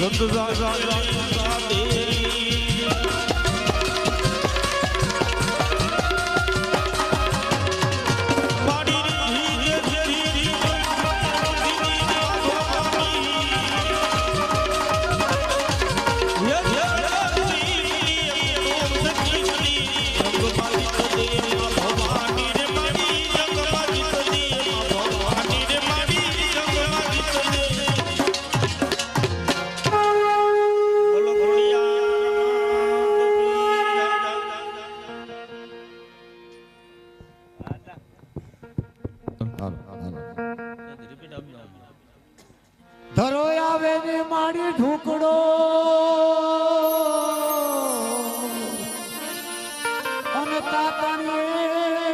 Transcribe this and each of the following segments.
બોલો ધરો આવે ને મારી ઢુકડો અને તાતાને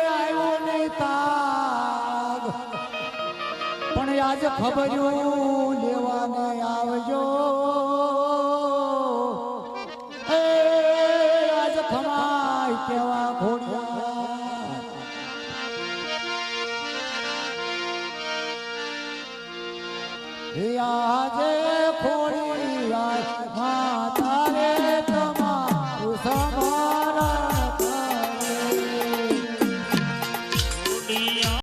આવ્યો ને તાગ. પણ આજ ખબર્યું આજે